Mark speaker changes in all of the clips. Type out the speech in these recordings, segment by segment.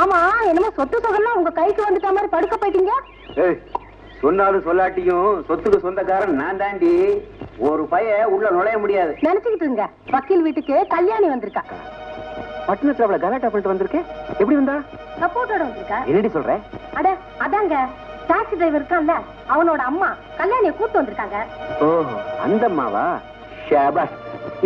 Speaker 1: ஆமா என்னமோ சொத்து சொகம்லாம் உங்க கைக்கு வந்துட்ட மாதிரி படுக்க போயிட்டீங்க?
Speaker 2: சொன்னாலும் சொல்லாட்டியும் சொத்துக்கு சொந்தக்காரன் நான் தாண்டி ஒரு பைய உள்ள நுழைய முடியாது.
Speaker 1: நினைச்சுக்கிட்டு இருங்க. வக்கீல் வீட்டுக்கு கல்யாணி வந்திருக்கா.
Speaker 2: பட்டணத்துல அவளை கலாட்டா பண்ணிட்டு வந்திருக்கேன் எப்படி வந்தா?
Speaker 1: சப்போர்ட்டோட வந்திருக்கா?
Speaker 2: என்னடி சொல்ற?
Speaker 1: அட அதாங்க. டாக்ஸி டிரைவர் இருக்கான்ல அவனோட அம்மா கல்யாணிய கூட்டு வந்திருக்காங்க.
Speaker 2: ஓஹோ அந்த அம்மாவா? ஷாபாஸ்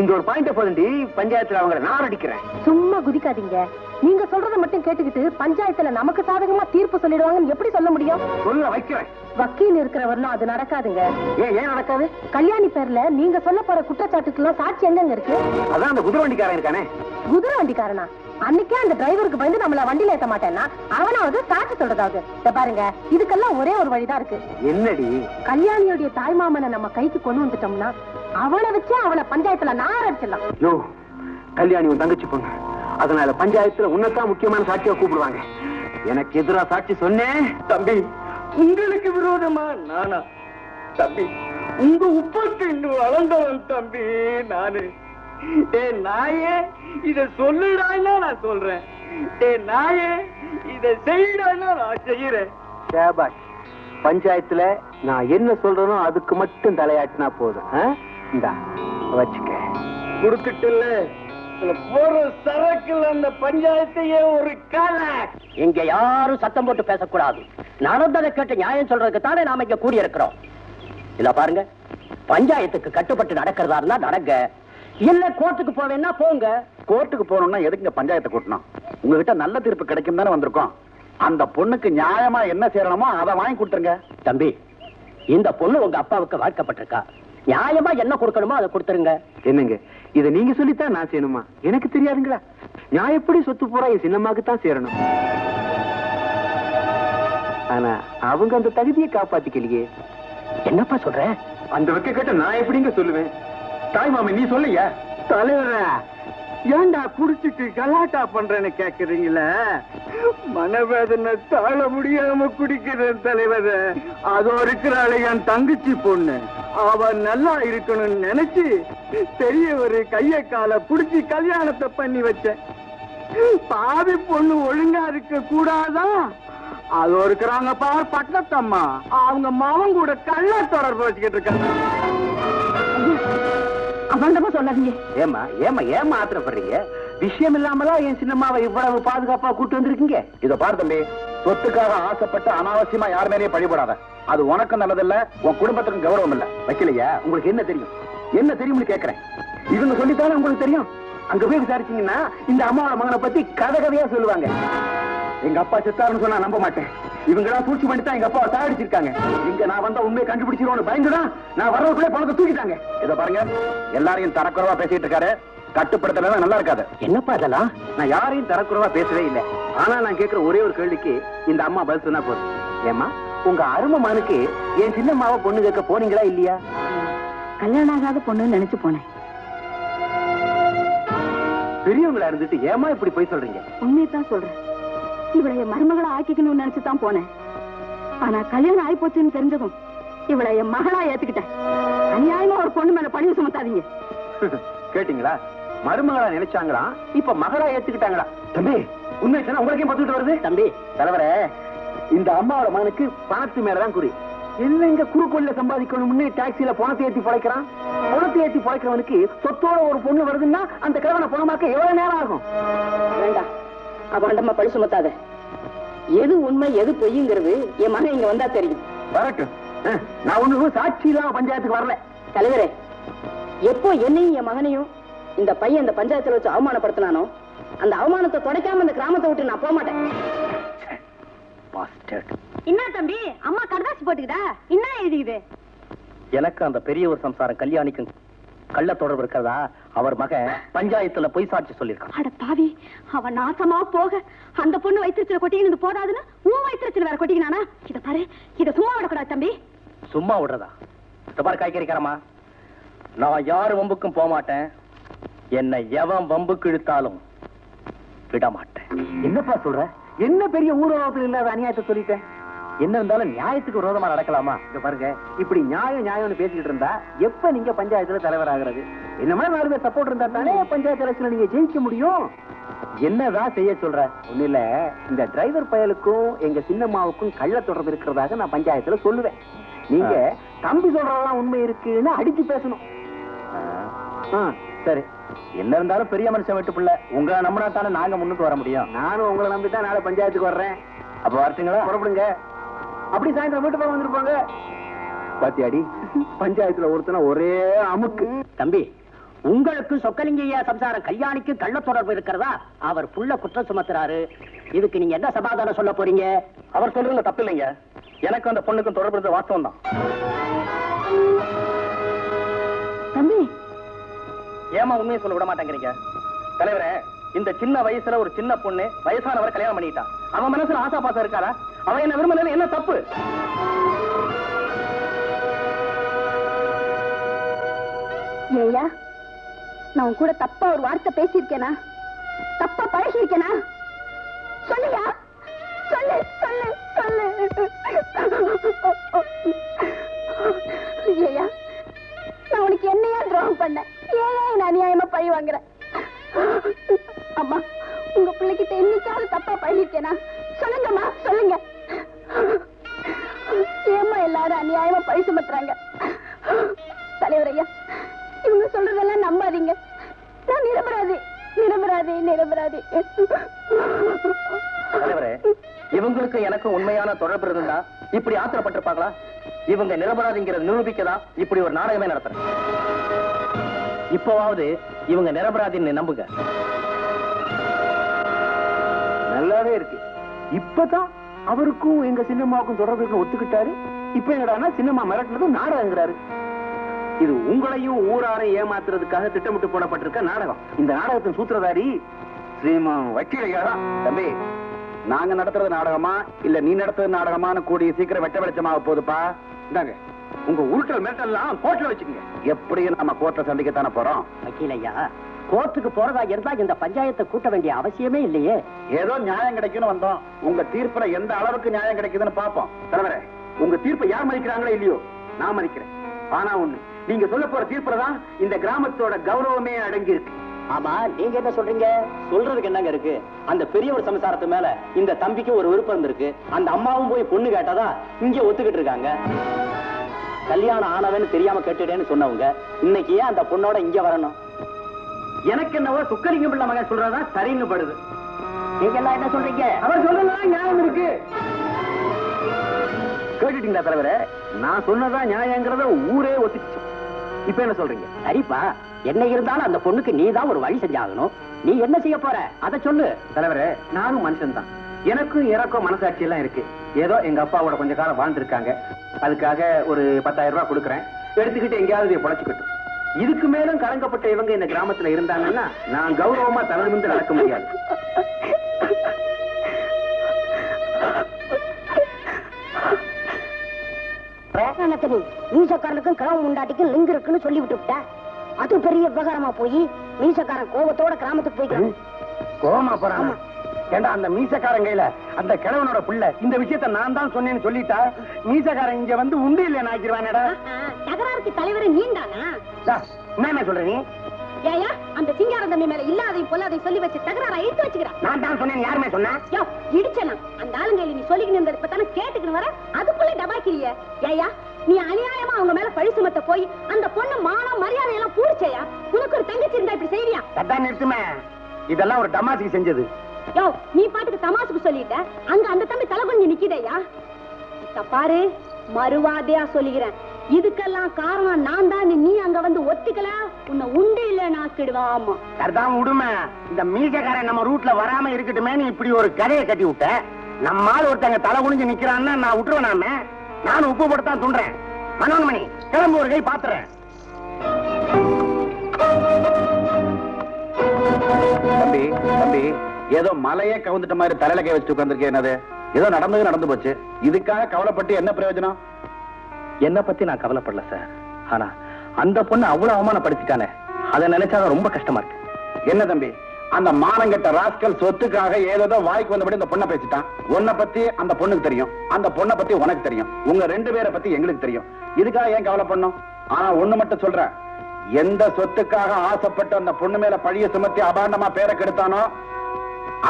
Speaker 2: இந்த ஒரு பாயிண்ட் போதுண்டி பஞ்சாயத்துல அவங்கள நான் அடிக்கிறேன்.
Speaker 1: சும்மா குதிக்காதீங்க. நீங்க சொல்றத மட்டும் கேட்டுக்கிட்டு பஞ்சாயத்துல நமக்கு சாதகமா தீர்ப்பு சொல்லிடுவாங்கன்னு எப்படி சொல்ல முடியும்?
Speaker 2: சொல்ல வைக்கிறேன்.
Speaker 1: வக்கீல் இருக்கிறவரெல்லாம் அது நடக்காதுங்க.
Speaker 2: ஏன் ஏன் நடக்காது?
Speaker 1: கல்யாணி பேர்ல நீங்க சொல்ல போற குற்றச்சாட்டுக்கெல்லாம் சாட்சி எங்கங்க இருக்கு?
Speaker 2: அதான் அந்த குதிரை வண்டிக்காரன் இருக்கானே.
Speaker 1: குதிரை வண்டிக்காரனா அன்னைக்கே அந்த டிரைவருக்கு பயந்து நம்மள வண்டியில ஏத்த மாட்டேன்னா அவனாவது சாட்சி சொல்றதாவது. இத பாருங்க இதுக்கெல்லாம் ஒரே ஒரு வழிதான் இருக்கு.
Speaker 2: என்னடி?
Speaker 1: கல்யாணியோடைய தாய்மாமனை நம்ம கைக்கு கொண்டு வந்துட்டோம்னா அவனை வச்சு அவளை பஞ்சாயத்துல நார் அடிச்சிடலாம்.
Speaker 2: யோ கல்யாணி உன் தங்கச்சி பொண்ணு. அதனால பஞ்சாயத்துல உன்னதான் முக்கியமான சாட்சியா கூப்பிடுவாங்க. எனக்கு எதிரா சாட்சி சொன்னேன்.
Speaker 3: தம்பி உங்களுக்கு விரோதமா? நானா? தம்பி உங்க உப்பத்து இன்னும் வளர்ந்தவன் தம்பி நானு. ஏ நாயே இத சொல்லுடான்னா நான் சொல்றேன்? ஏ நாயே இத செய்யடான்னா நான் செய்யறேன்
Speaker 2: ஷாபாஷ் பஞ்சாயத்துல நான் என்ன சொல்றேனோ அதுக்கு மட்டும் தலையாட்டினா போதும்? இந்தா வச்சுக்க.
Speaker 3: கொடுத்துட்டுல இதுல போற சரக்குல அந்த பஞ்சாயத்தையே ஒரு காலை.
Speaker 4: இங்க யாரும் சத்தம் போட்டு பேசக்கூடாது. நடந்ததை கேட்டு நியாயம் சொல்றதுக்கு தானே நாம இங்க கூடி இருக்கிறோம் இல்ல பாருங்க பஞ்சாயத்துக்கு கட்டுப்பட்டு நடக்கிறதா இருந்தா நடங்க. இல்ல கோர்ட்டுக்கு போவேன்னா போங்க.
Speaker 5: கோர்ட்டுக்கு போகணும்னா எதுக்குங்க பஞ்சாயத்தை கூட்டணும் உங்ககிட்ட நல்ல தீர்ப்பு கிடைக்கும் தானே வந்திருக்கோம். அந்த பொண்ணுக்கு நியாயமா என்ன செய்யணுமோ அதை வாங்கி கொடுத்துருங்க.
Speaker 4: தம்பி இந்த பொண்ணு உங்க அப்பாவுக்கு வாழ்க்கப்பட்டிருக்கா நியாயமா என்ன கொடுக்கணுமோ அதை கொடுத்துருங்க.
Speaker 2: என்னங்க? இத நீங்க சொல்லித்தான் நான் செய்யணுமா? எனக்கு தெரியாதுங்களா? நான் எப்படி சொத்து பூரா என் சின்னம்மாக்கு தான் சேரணும்? ஆனா அவங்க அந்த தகுதியை காப்பாத்திக்கலையே.
Speaker 4: என்னப்பா சொல்ற?
Speaker 2: அந்த வைக்க கேட்ட நான் எப்படிங்க சொல்லுவேன்? தாய் மாமி நீ சொல்லையா
Speaker 3: தலைவர ஏண்டா குடிச்சிட்டு கலாட்டா பண்றேன்னு கேக்குறீங்களே? மனவேதனை தாழ முடியாம குடிக்கிறேன் தலைவர். அதோ இருக்கிறாள் என் தங்கச்சி பொண்ணு. அவ நல்லா இருக்கணும்னு நினைச்சு பெரியவர் கைய கால புடிச்சு கல்யாணத்தை பண்ணி வச்சேன். பாவி பொண்ணு ஒழுங்கா இருக்க கூடாதா? அதோ இருக்கிறாங்க பார் பட்டத்தம்மா. அவங்க மாவன் கூட கள்ள தொடர்பு வச்சுக்கிட்டு இருக்காங்க.
Speaker 1: அவன்டமா சொல்லாதீங்க.
Speaker 2: ஏமா ஏமா ஏமா ஆத்திரப்படுறீங்க? விஷயம் இல்லாமலாம் என் சின்னம்மாவை இவ்வளவு பாதுகாப்பா கூட்டு வந்திருக்கீங்க?
Speaker 5: இத பாரு தம்பி சொத்துக்காக ஆசைப்பட்டு அனாவசியமா யார் மேலேயும் பழிபடாத. அது உனக்கும் நல்லதில்ல உன் குடும்பத்துக்கும் கௌரவம் இல்ல.
Speaker 2: வைக்கலையா? உங்களுக்கு என்ன தெரியும்? என்ன தெரியும்னு கேக்குறேன். இவங்க சொல்லித்தானே உங்களுக்கு தெரியும்? அங்க போய் விசாரிச்சீங்கன்னா இந்த அம்மாவோட மகனை பத்தி கதை கதையா சொல்லுவாங்க. எங்க அப்பா செத்தாருன்னு சொன்னா நம்ப மாட்டேன். இவங்க எல்லாம் சூழ்ச்சி பண்ணி தான் எங்க அப்பாவை சாகடிச்சிருக்காங்க. இங்க நான் வந்தா உண்மையை கண்டுபிடிச்சிருவோம்னு பயந்துதான் நான் வர்றதுக்குள்ளே பணத்தை தூக்கிட்டாங்க.
Speaker 5: இத பாருங்க எல்லாரையும் தரக்குறவா பேசிட்டு இருக்காரு. கட்டுப்படுத்துறது நல்லா இருக்காது.
Speaker 4: என்னப்பா இதெல்லாம்?
Speaker 2: நான் யாரையும் தரக்குறவா பேசவே இல்லை. ஆனா நான் கேக்குற ஒரே ஒரு கேள்விக்கு இந்த அம்மா பதில் சொன்னா போதும். ஏமா உங்க அருமை மகனுக்கு என் சின்னம்மாவை பொண்ணு கேட்க போனீங்களா இல்லையா?
Speaker 1: கல்யாணம் ஆகாத பொண்ணுன்னு நினைச்சு போனேன்.
Speaker 2: பெரியவங்களா இருந்துட்டு ஏமா இப்படி போய் சொல்றீங்க?
Speaker 1: உண்மையை தான் சொல்றேன். இவளை என் மருமகளை ஆக்கிக்கணும்னு நினைச்சு தான் போனேன். ஆனா கல்யாணம் ஆகி போச்சுன்னு தெரிஞ்சதும் இவளை என் மகளா ஏத்துக்கிட்டேன். அநியாயமா ஒரு பொண்ணு மேல பழிவு சுமத்தாதீங்க.
Speaker 2: கேட்டீங்களா? மருமகளா நினைச்சாங்களா? இப்ப மகளா ஏத்துக்கிட்டாங்களா? தம்பி உண்மை சொன்னா உங்களுக்கே பத்துட்டு வருது?
Speaker 4: தம்பி.
Speaker 2: தலைவரே இந்த அம்மாவோட மகனுக்கு பணத்து மேலதான் குறி. இல்லைங்க குறுக்கோல்ல சம்பாதிக்கணும்னு டாக்ஸில பணத்தை ஏத்தி பழைக்கிறான்? பணத்தை ஏத்தி பழைக்கிறவனுக்கு சொத்தோட ஒரு பொண்ணு வருதுன்னா அந்த கிழவனை பணமாக்க எவ்வளவு நேரம் ஆகும்?
Speaker 1: வேண்டாம். அவன்டமா பழி சுமத்தாத. எது உண்மை எது பொய்யுங்கிறது என் மகன் இங்க வந்தா தெரியும்.
Speaker 2: வரட்டும் நான் ஒண்ணு சாட்சி இல்லாம பஞ்சாயத்துக்கு வரல.
Speaker 1: தலைவரே எப்போ என்னையும் என் மகனையும் இந்த பையன் இந்த பஞ்சாயத்துல வச்சு அவமானப்படுத்தினானோ அந்த அவமானத்தை துடைக்காம இந்த கிராமத்தை விட்டு நான் போக மாட்டேன் என்ன தம்பி அம்மா கடதாசி போட்டுக்கிட்டா என்ன எழுதிக்குது
Speaker 4: எனக்கு அந்த பெரிய ஒரு சம்சாரம் கல்யாணிக்கும் கள்ள தொடர்பு இருக்கிறதா? அவர் மகன் பஞ்சாயத்துல பொய் சாட்சி சொல்லியிருக்கான்.
Speaker 1: அட பாவி அவன் நாசமா போக அந்த பொண்ணு வயிற்றுல கொட்டிக்கினது போதாதுன்னு உன் வயிற்றுல வேற கொட்டிக்கினானா? இத பாரு இத சும்மா விடக்கூடாது தம்பி.
Speaker 4: சும்மா விடுறதா? இந்த பாரு காய்கறிக்காரமா நான் யாரு வம்புக்கும் போக மாட்டேன் என்னை எவன் வம்புக்கு இழுத்தாலும் விட மாட்டேன்
Speaker 2: என்னப்பா சொல்ற? என்ன பெரிய ஊரகத்தில் இல்லாத அநியாயத்தை சொல்லிட்டேன்? என்ன இருந்தாலும் நியாயத்துக்கு விரோதமா நடக்கலாமா? இங்க பாருங்க இப்படி நியாயம் நியாயம்னு பேசிக்கிட்டு இருந்தா எப்ப நீங்க பஞ்சாயத்துல தலைவர் ஆகுறது என்ன மாதிரி நாலு பேர் சப்போர்ட் இருந்தா தானே பஞ்சாயத்து எலெக்ஷன்ல நீங்க ஜெயிக்க முடியும்? என்னதான் செய்ய சொல்ற? ஒண்ணு இல்ல. இந்த டிரைவர் பயலுக்கும் எங்க சின்னம்மாவுக்கும் கள்ள தொடர்பு இருக்கிறதாக நான் பஞ்சாயத்துல சொல்லுவேன். நீங்க தம்பி சொல்றதெல்லாம் உண்மை இருக்குன்னு அடிச்சு பேசணும். சரி.
Speaker 5: என்ன இருந்தாலும் பெரிய மனுஷன் வீட்டு பிள்ளை. உங்களை நம்பினா தானே நாங்க முன்னுக்கு வர முடியும்.
Speaker 2: நானும் உங்களை நம்பி தான் நாளை பஞ்சாயத்துக்கு வர்றேன்.
Speaker 5: அப்ப வரட்டுங்களா?
Speaker 2: புறப்படுங்க. அப்படி சாயந்தரம் வீட்டு போக வந்திருப்பாங்க. பாத்தியாடி பஞ்சாயத்துல ஒருத்தன ஒரே அமுக்கு.
Speaker 4: தம்பி உங்களுக்கு சொக்கலிங்கய்யா சம்சாரம் கல்யாணிக்கு கள்ள தொடர்பு இருக்கிறதா? அவர் புள்ள குற்றம் சுமத்துறாரு. இதுக்கு நீங்க என்ன சமாதானம் சொல்ல போறீங்க?
Speaker 5: அவர் சொல்றதுல தப்பு இல்லைங்க. எனக்கு அந்த பொண்ணுக்கும் தொடர்பு இருந்தது வாஸ்தவம் தான்.
Speaker 1: தம்பி.
Speaker 5: ஏமா உண்மையை சொல்ல விட மாட்டேங்கிறீங்க? தலைவரே இந்த சின்ன வயசுல ஒரு சின்ன பொண்ணு வயசானவர் கல்யாணம் பண்ணிட்டா அவன் மனசுல ஆசா பாசம் இருக்காரா அவன் என்ன விரும்பல என்ன தப்பு?
Speaker 1: ஏயா நான் உன் கூட தப்பா ஒரு வார்த்தை பேசியிருக்கேனா? தப்பா பழகியிருக்கேனா? சொல்லுயா? சொல்லு சொல்லு.
Speaker 5: இப்படி ஆத்திரப்பட்டிருப்பாங்களா? இவங்க நிரபராதிங்கிறத நிரூபிக்கதான் இப்படி ஒரு நாடகமே நடத்துறேன் இப்போவாவது இவங்க நிரபராதின்னு நம்புங்க.
Speaker 2: நல்லாவே இருக்கு. இப்பதான் அவருக்கும் எங்க சின்னம்மாவுக்கும் தொடர்பு இருக்க ஒத்துக்கிட்டாரு. இப்ப என்னடா சின்னம்மா மிரட்டுறது நாடகங்கிறாரு. இது உங்களையும் ஊராரையும் ஏமாத்துறதுக்காக திட்டமிட்டு போடப்பட்டிருக்க நாடகம். இந்த நாடகத்தின் சூத்திரதாரி ஸ்ரீமா வக்கீலையா?
Speaker 5: தம்பி நாங்க நடத்துறது நாடகமா? இல்ல நீ நடத்துறது நாடகமான்னு கூடிய சீக்கிரம் வெட்ட வெளிச்சமாக போகுதுப்பா.
Speaker 2: இந்தாங்க உங்க உருட்டல் மிரட்டல்லாம் கோட்ல வச்சுக்கோங்க.
Speaker 5: எப்படியும் நம்ம கோர்ட்ல சந்திக்கத்தானே போறோம்?
Speaker 4: வக்கீலையா கோர்ட்டுக்கு போறதா இருந்தா இந்த பஞ்சாயத்தை கூட்ட வேண்டிய அவசியமே இல்லையே.
Speaker 5: ஏதோ நியாயம் கிடைக்கும்னு வந்தோம். உங்க தீர்ப்புல எந்த அளவுக்கு நியாயம் கிடைக்குதுன்னு பாப்போம்
Speaker 2: தலைவரே உங்க தீர்ப்பை யார் மதிக்கிறாங்களோ இல்லையோ நான் மதிக்கிறேன். ஆனா ஒண்ணு நீங்க சொல்ல போற தீர்ப்புல தான் இந்த கிராமத்தோட கௌரவமே அடங்கி இருக்கு
Speaker 4: ஆமா நீங்க என்ன சொல்றீங்க?
Speaker 6: சொல்றதுக்கு என்னங்க இருக்கு? அந்த பெரியவர் சம்சாரத்து மேல இந்த தம்பிக்கு ஒரு விருப்பம் இருந்திருக்கு அந்த அம்மாவும் போய் பொண்ணு கேட்டதா இங்க ஒத்துக்கிட்டு இருக்காங்க. கல்யாணம் ஆனவன்னு தெரியாம கேட்டுட்டேன்னு சொன்னவங்க இன்னைக்கு ஏன் அந்த பொண்ணோட இங்க வரணும்?
Speaker 2: எனக்கு என்னவோ சுக்கலிங்கம் பிள்ளை மகன் சொல்றதா சரின்னு படுது.
Speaker 4: நீங்க எல்லாம் என்ன சொல்றீங்க?
Speaker 2: அவர் சொல்றதுதான் நியாயம் இருக்கு. கேட்டுட்டீங்களா தலைவரே? நான் சொன்னதான் நியாயங்கிறத ஊரே ஒத்துச்சு இப்ப என்ன சொல்றீங்க?
Speaker 4: சரிப்பா. என்ன இருந்தாலும் அந்த பொண்ணுக்கு நீ தான் ஒரு வழி செஞ்சாகணும். நீ என்ன செய்ய போற? அதை சொல்லு.
Speaker 2: தலைவரே நானும் மனுஷன் தான் எனக்கும் இறக்கம் மனசாட்சி எல்லாம் இருக்கு. ஏதோ எங்க அப்பாவோட கொஞ்ச காலம் வாழ்ந்திருக்காங்க. அதுக்காக ஒரு பத்தாயிரம் ரூபாய் கொடுக்குறேன். எடுத்துக்கிட்டு எங்கேயாவது பொழைச்சுக்கட்டும். இதுக்கு மேலும் கலங்கப்பட்ட இவங்க இந்த கிராமத்துல இருந்தாங்கன்னா நான் கௌரவமா தளர்ந்து நடக்க முடியாது.
Speaker 1: பிரேரணத்தனி மீசக்காரனுக்கும் கிராமம் முண்டாட்டிக்கும் லிங்க் இருக்குன்னு சொல்லி விட்டுவிட்ட அது பெரிய விவகாரமா போய் மீசக்காரன் கோபத்தோட கிராமத்துக்கு போய்க்கிறான்
Speaker 2: கோமா போறான். ஏண்டா அந்த மீசக்காரன் கையில அந்த கிழவனோட பிள்ளை இந்த விஷயத்த நான் தான் சொன்னேன்னு சொல்லிட்டா மீசக்காரன் இங்க வந்து உண்டு இல்லைன்னு ஆக்கிடுவானடா.
Speaker 1: தகராறுக்கு தலைவர் நீண்டானா
Speaker 2: என்ன சொல்ற நீ?
Speaker 1: ஏயா அந்த சிங்காரம் தம்பி மேல இல்லாதை போல அதை சொல்லி வச்சு தகராற இழுத்து வச்சுக்கிறான்
Speaker 2: நான் தான் சொன்னேன் யாருமே சொன்னா?
Speaker 1: யோ இடிச்சலாம் அந்த ஆளுங்கையில நீ சொல்லிக்கிட்டு இருந்தது இப்ப தானே கேட்டுக்கிட்டு வர? அதுக்குள்ள டபாக்கிறிய ஏயா நீ அநியாயமா அவங்க மேல பழி சுமத்த போய் அந்த பொண்ணு மானம் மரியாதை எல்லாம் பூரிச்சையா உனக்கு ஒரு தங்கச்சி இருந்தா இப்படி செய்வியா?
Speaker 2: அதான் நிறுத்துமே. இதெல்லாம் ஒரு டமாசிக்கு செஞ்சது.
Speaker 1: யோ நீ பாட்டுக்கு தமாசுக்கு சொல்லிட்ட. அங்க அந்த தம்பி தலை கொஞ்சம் நிக்கிதையா பாரு மறுவாதையா சொல்லிக்கிறேன் இதுக்கெல்லாம் காரணம் நான் தான் நீ அங்க வந்து ஒத்துக்கல. உன்னை உண்டு இல்ல நாக்கிடுவேன் ஆமா
Speaker 2: அதான் விடுமே இந்த மீசக்காரன் நம்ம ரூட்ல வராம இருக்கட்டுமே நீ இப்படி ஒரு கதையை கட்டி விட்ட நம்மால் ஒருத்தங்க தலை குனிஞ்சு நிக்கிறான்னா நான் விட்டுருவேனாமே. நானும் உப்பு போட்டு தான் துண்டுறேன். மனோன்மணி கிளம்பு ஒரு கை பாத்துறேன்
Speaker 5: தம்பி தம்பி ஏதோ மலையே கவுந்துட்ட மாதிரி தலையில கை வச்சு உட்கார்ந்துருக்கேன் என்னது? ஏதோ நடந்தது நடந்து போச்சு. இதுக்காக கவலைப்பட்டு என்ன பிரயோஜனம்?
Speaker 6: என்ன பத்தி நான் கவலைப்படல சார் ஆனா அந்த பொண்ணு அவ்வளவு அவமானப்படுத்திட்டானே. அதை நினைச்சாதான் ரொம்ப கஷ்டமா இருக்கு.
Speaker 5: என்ன தம்பி? அந்த மானங்கட்ட ராஸ்கல் சொத்துக்காக ஏதோ வாய்க்கு வந்தபடி இந்த பொண்ணை பேசிட்டான். உன்னை பத்தி அந்த பொண்ணுக்கு தெரியும். அந்த பொண்ணை பத்தி உனக்கு தெரியும். உங்க ரெண்டு பேரை பத்தி எங்களுக்கு தெரியும். இதுக்காக ஏன் கவலை பண்ணும்? ஆனா ஒண்ணு மட்டும் சொல்றேன். எந்த சொத்துக்காக ஆசைப்பட்டு அந்த பொண்ணு மேல பழிய சுமத்தி அபாண்டமா பேரை கெடுத்தானோ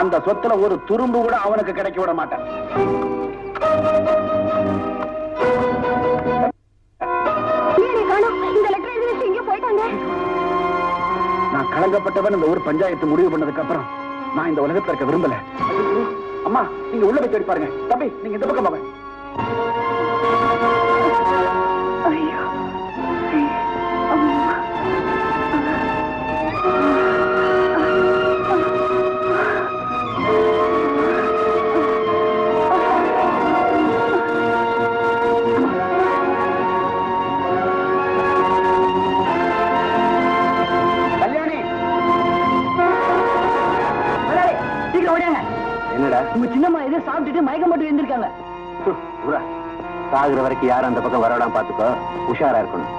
Speaker 5: அந்த சொத்துல ஒரு துரும்பு கூட அவனுக்கு கிடைக்க விட மாட்டேன்.
Speaker 1: போயிட்டாங்க.
Speaker 5: கலங்கப்பட்டவன் இந்த ஊர் பஞ்சாயத்து முடிவு பண்ணதுக்கு அப்புறம் நான் இந்த உலகத்துல இருக்க விரும்பல. அம்மா நீங்க உள்ள போய் தேடி பாருங்க. தம்பி நீங்க இந்த பக்கம்
Speaker 2: பாருங்க சாகுற வரைக்கும் யாரும் அந்த பக்கம் வரலாம் பார்த்துக்கோ உஷாரா இருக்கணும்.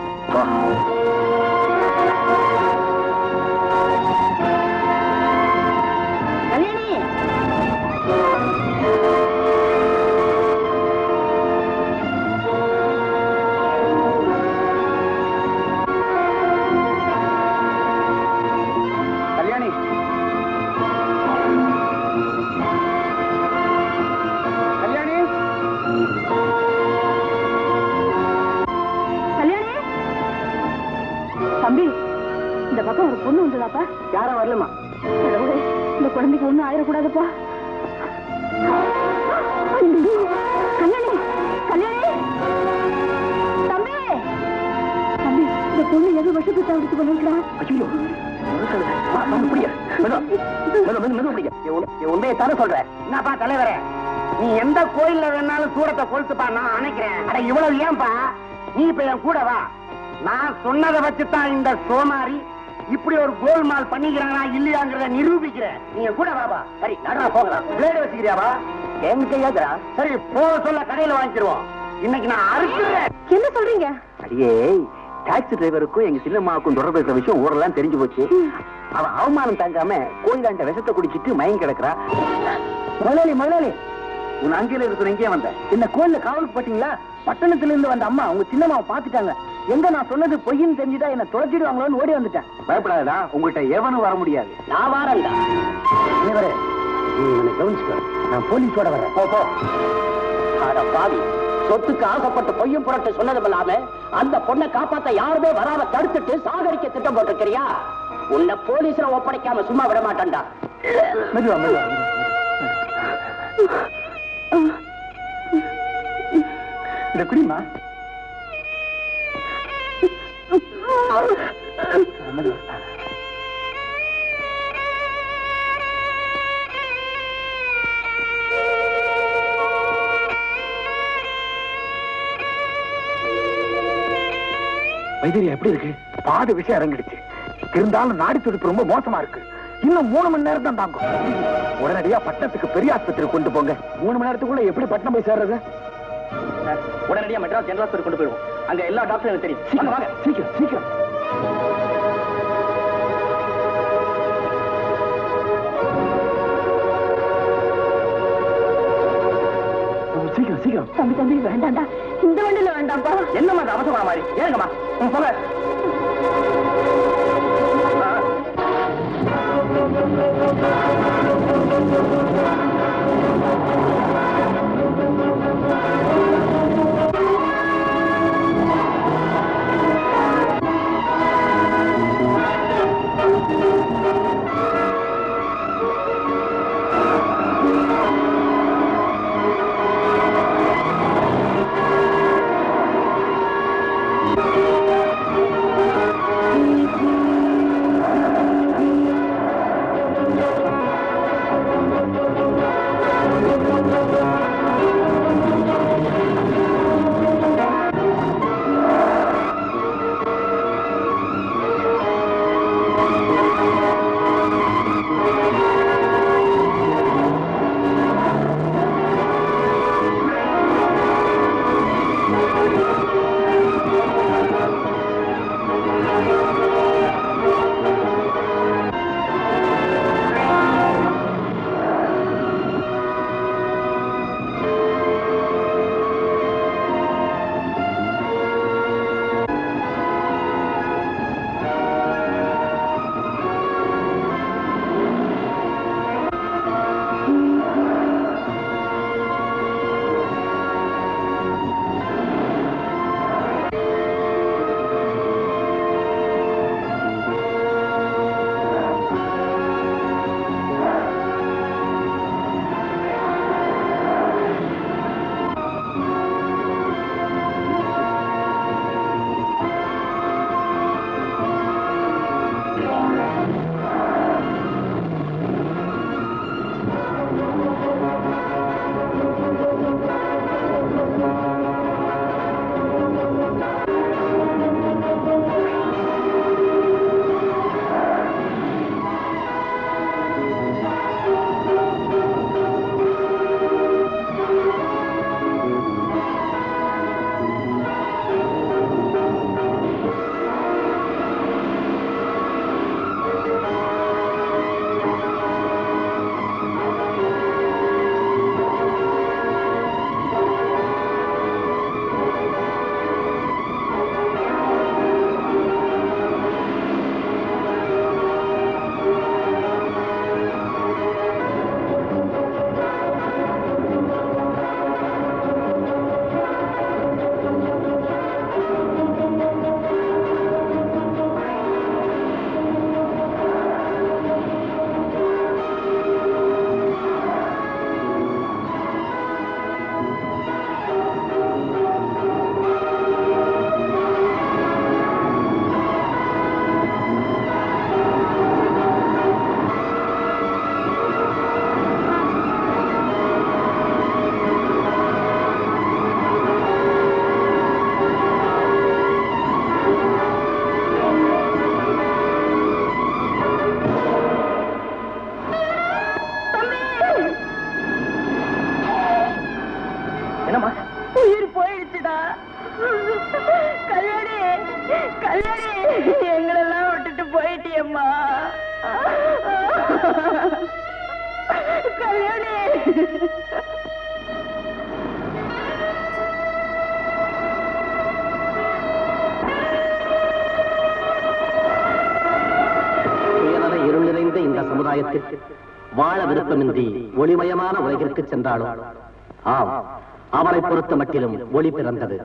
Speaker 4: உண்மையை தானே சொல்றேன்
Speaker 2: என்னப்பா தலைவரே? நீ எந்த கோயில்ல வேணாலும் சூடத்தை கொளுத்துப்பா நான் அணைக்கிறேன். அட இவ்வளவு ஏன்பா? நீ இப்ப என் கூட வா. நான் சொன்னதை வச்சுதான் இந்த சோமாரி இப்படி ஒரு கோல்மால் பண்ணிக்கிறானா இல்லையாங்கிறத நிரூபிக்கிறேன் நீங்க கூட வாபா சரி நடனா போகலாம் பிளேடு வச்சுக்கிறியாவா எங்க கையாதுரா சரி போக சொல்ல கடையில வாங்கிக்கிருவோம். இன்னைக்கு நான் அறுக்கிறேன்
Speaker 1: என்ன சொல்றீங்க?
Speaker 2: அடியே டாக்ஸி டிரைவருக்கும் எங்க சின்னம்மாவுக்கும் தொடர்பு இருக்கிற விஷயம் ஊரெல்லாம் தெரிஞ்சு போச்சு. அவன் அவமானம் தாங்காம கோயிலாண்ட விஷத்தை குடிச்சிட்டு மயங்கி கிடக்குறா. முதலாளி முதலாளி. உன் அங்கேயில இருக்கிற எங்கேயே வந்த?
Speaker 4: என்ன கோயில்ல காவலுக்கு போட்டீங்களா? பட்டணத்துல இருந்து வந்த அம்மா உங்க சின்னம்மாவை பாத்துட்டாங்க எங்க நான் சொன்னது பொய்ன்னு தெரிஞ்சுட்டா என்ன தொலைச்சிடுவாங்களோன்னு ஓடி வந்துட்டேன்.
Speaker 2: பயப்படாதடா உங்கள்கிட்ட எவனும் வர முடியாது.
Speaker 4: நான்
Speaker 2: இவரே நீ இவனை கவனிச்சுக்கோ. நான் போலீஸோட வரேன்.
Speaker 4: போ போ. அட பாவி. சொத்துக்கு ஆசைப்பட்டு பொய்யும் புரட்டு சொன்னதும் அந்த பொண்ணை காப்பாத்த யாருமே வராம தடுத்துட்டு சாகரிக்க திட்டம் போட்டிருக்கிறியா? உன்னை போலீஸ்ல ஒப்படைக்காம சும்மா விட மாட்டேன்டா.
Speaker 2: மெதுவா மெதுவா இந்த குடிமா? வைத்தியர் எப்படி இருக்கு? பாதி விஷயம் இறங்கிடுச்சு. இருந்தாலும் நாடி துடிப்பு ரொம்ப மோசமா இருக்கு. இன்னும் மூணு மணி நேரம் தான் தாங்கும். உடனடியா பட்டணத்துக்கு பெரிய ஆஸ்பத்திரி கொண்டு போங்க. மூணு மணி நேரத்துக்குள்ள எப்படி பட்டணம் போய் சேர்றது?
Speaker 6: உடனடியா மெட்ராஸ் ஜெனரல் ஹாஸ்பிட்டல் கொண்டு போயிடுவோம். அங்க எல்லா டாக்டரும் எனக்கு தெரியும்.
Speaker 2: சீக்கிரம்
Speaker 6: வாங்க,
Speaker 2: சீக்கிரம் சீக்கிரம். சீக்கிரம் சீக்கிரம்.
Speaker 1: தம்பி தம்பி வேண்டாம்டா. வேண்டாம்ப்பா
Speaker 6: என்னம்மா இந்த அவசரமான மாதிரி? ஏறுங்கம்மா. ம், போங்க. Thank
Speaker 1: you. கல்யாணி கல்யாணி எங்களெல்லாம் விட்டுட்டு போயிட்டியம்மா. கல்யாணி
Speaker 7: இந்த சமுதாயத்தில் வாழ விருப்பமின்றி ஒளிமயமான உலகிற்கு சென்றாலும் ஆம். அவரை பொறுத்த மட்டிலும் ஒளி பிறந்தது.